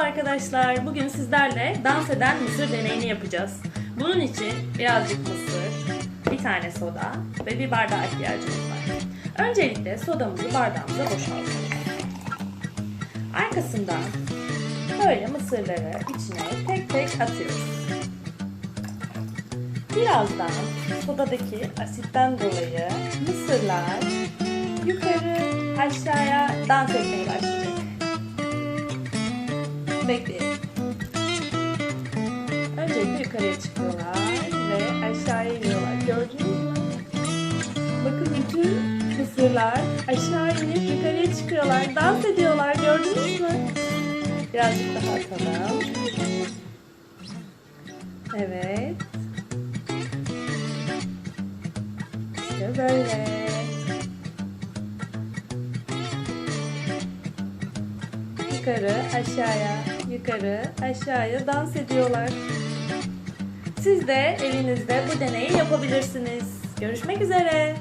arkadaşlar. Bugün sizlerle dans eden mısır deneyini yapacağız. Bunun için birazcık mısır, bir tane soda ve bir bardağa ihtiyacımız var. Öncelikle sodamızı bardağımıza boşaltalım. Arkasından böyle mısırları içine tek tek atıyoruz. Birazdan sodadaki asitten dolayı mısırlar yukarı aşağıya dans etmeye başlayacak. Bekleyelim. Öncelikle yukarıya çıkıyorlar ve aşağıya iniyorlar. Gördünüz mü? Bakın bütün mısırlar aşağı inip yukarıya çıkıyorlar. Dans ediyorlar. Gördünüz mü? Birazcık daha atalım. Evet. İşte böyle. Yukarı, aşağıya, yukarı, aşağıya dans ediyorlar. Siz de evinizde bu deneyi yapabilirsiniz. Görüşmek üzere.